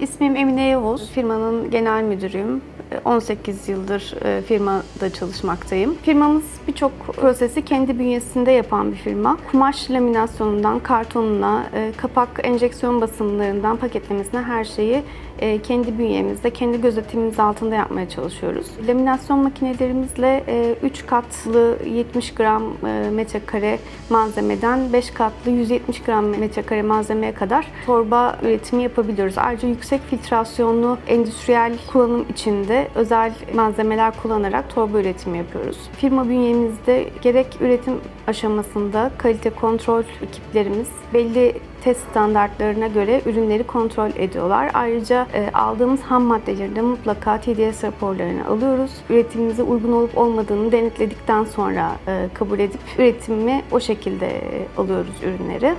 İsmim Emine Yavuz. Firmanın genel müdürüyüm. E, 18 yıldır e, firmada çalışmaktayım. Firmamız birçok prosesi kendi bünyesinde yapan bir firma. Kumaş laminasyonundan kartonuna, e, kapak enjeksiyon basımlarından paketlemesine her şeyi e, kendi bünyemizde, kendi gözetimimiz altında yapmaya çalışıyoruz. Laminasyon makinelerimizle 3 katlı 70 gram e, metrekare malzemeden 5 katlı 170 gram metrekare malzemeye kadar torba üretimi yapabiliyoruz. Ayrıca yüksek filtrasyonlu endüstriyel kullanım içinde özel malzemeler kullanarak torba üretimi yapıyoruz. Firma bünyemizde gerek üretim aşamasında kalite kontrol ekiplerimiz belli test standartlarına göre ürünleri kontrol ediyorlar. Ayrıca e, aldığımız ham maddelerin de mutlaka TDS raporlarını alıyoruz. Üretimimize uygun olup olmadığını denetledikten sonra e, kabul edip üretimi o şekilde e, alıyoruz ürünleri.